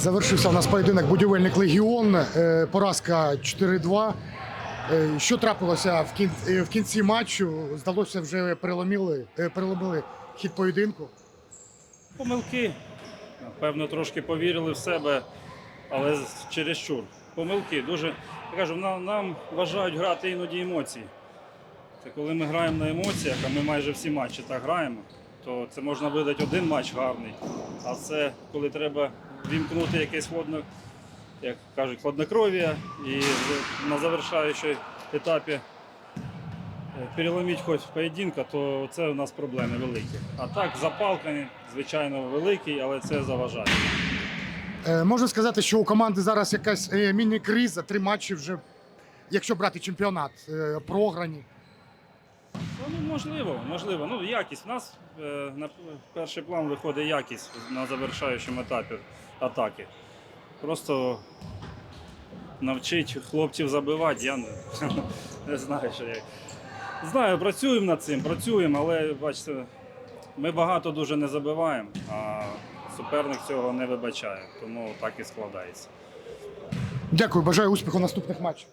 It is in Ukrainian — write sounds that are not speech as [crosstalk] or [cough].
Завершився у нас поєдинок будівельник Легіон, е, поразка 4-2. Е, Що трапилося в кін- е, в кінці матчу? Здалося, вже переломили, переломили хід поєдинку. Помилки. Напевно, трошки повірили в себе, але чересчур. Помилки. Дуже, я кажу, нам, нам вважають грати іноді емоції. Це коли ми граємо на емоціях, а ми майже всі матчі так граємо, то це можна видати один матч гарний. А це коли треба вімкнути якесь хладно, як кажуть, хладнокров'я і на завершаючому етапі е, переломити хоч поєдинка, то це у нас проблеми великі. А так, запалкані, звичайно, великий, але це заважає. Е, Можна сказати, що у команди зараз якась е, міні-криза, три матчі вже, якщо брати чемпіонат, е, програні. Ну, можливо, можливо. Ну, якість. У нас е, на перший план виходить якість на завершаючому етапі атаки. Просто навчить хлопців забивати, я не, [laughs] не знаю, що як. Знаю, працюємо над цим, працюємо, але бачите, ми багато дуже не забиваємо, а суперник цього не вибачає, тому так і складається. Дякую, бажаю успіху наступних матчах.